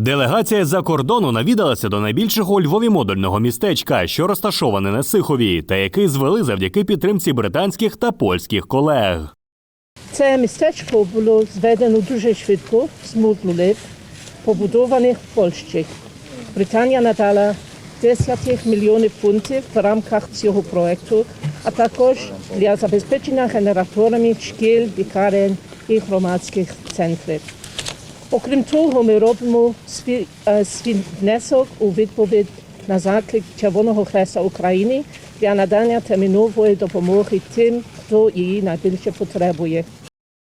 Делегація з-за кордону навідалася до найбільшого Львові модульного містечка, що розташоване на Сихові, та який звели завдяки підтримці британських та польських колег. Це містечко було зведено дуже швидко з мудлів, побудованих в Польщі. Британія надала 10 мільйонів фунтів в рамках цього проекту, а також для забезпечення генераторами шкіл, лікарень і громадських центрів. Окрім того, ми робимо свій, е, внесок у відповідь на заклик Червоного Хреста України для надання термінової допомоги тим, хто її найбільше потребує.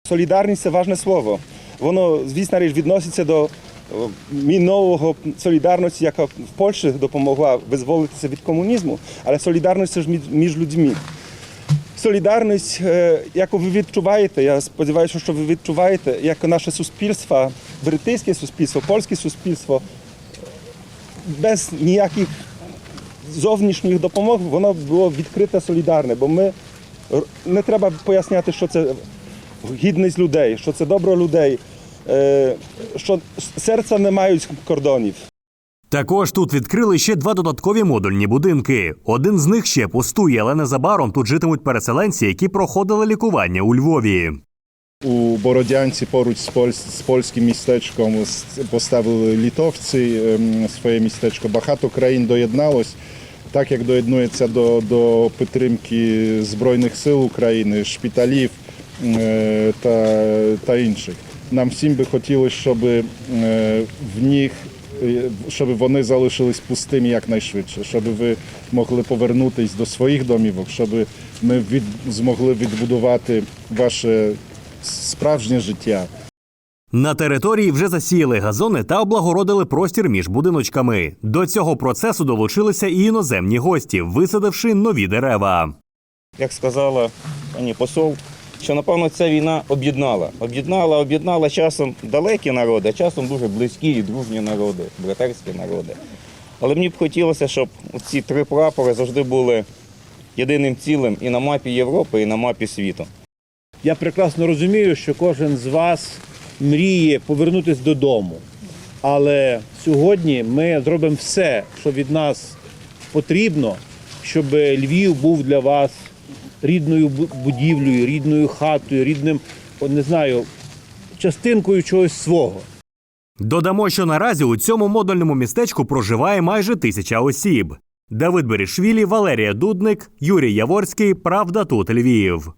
Солідарність це важне слово. Воно, звісно річ, відноситься до мінового солідарності, яка в Польщі допомогла визволитися від комунізму, але солідарність це ж між людьми. Солідарність, е, яку ви відчуваєте, я сподіваюся, що ви відчуваєте, як наше суспільство, британське суспільство, польське суспільство, без ніяких зовнішніх допомог, воно було відкрите солідарне, бо ми не треба поясняти, що це гідність людей, що це добро людей, е, що серця не мають кордонів. Також тут відкрили ще два додаткові модульні будинки. Один з них ще пустує, але незабаром тут житимуть переселенці, які проходили лікування у Львові. У Бородянці поруч з, поль... з польським містечком поставили літовці ем, своє містечко. Багато країн доєдналось, так як доєднується до, до підтримки Збройних сил України, шпиталів е, та, та інших. Нам всім би хотілося, щоб е, в них щоб вони залишились пустими якнайшвидше, щоб ви могли повернутися до своїх домівок, щоб ми від, змогли відбудувати ваше справжнє життя. На території вже засіяли газони та облагородили простір між будиночками. До цього процесу долучилися і іноземні гості, висадивши нові дерева. як сказала пані посол, що напевно ця війна об'єднала. Об'єднала, об'єднала часом далекі народи, а часом дуже близькі і дружні народи, братерські народи. Але мені б хотілося, щоб ці три прапори завжди були єдиним цілим і на мапі Європи, і на мапі світу. Я прекрасно розумію, що кожен з вас мріє повернутися додому. Але сьогодні ми зробимо все, що від нас потрібно, щоб Львів був для вас рідною бу- будівлею, рідною хатою, рідним, не знаю, частинкою чогось свого. Додамо, що наразі у цьому модульному містечку проживає майже тисяча осіб. Давид Берішвілі, Валерія Дудник, Юрій Яворський. Правда тут Львів.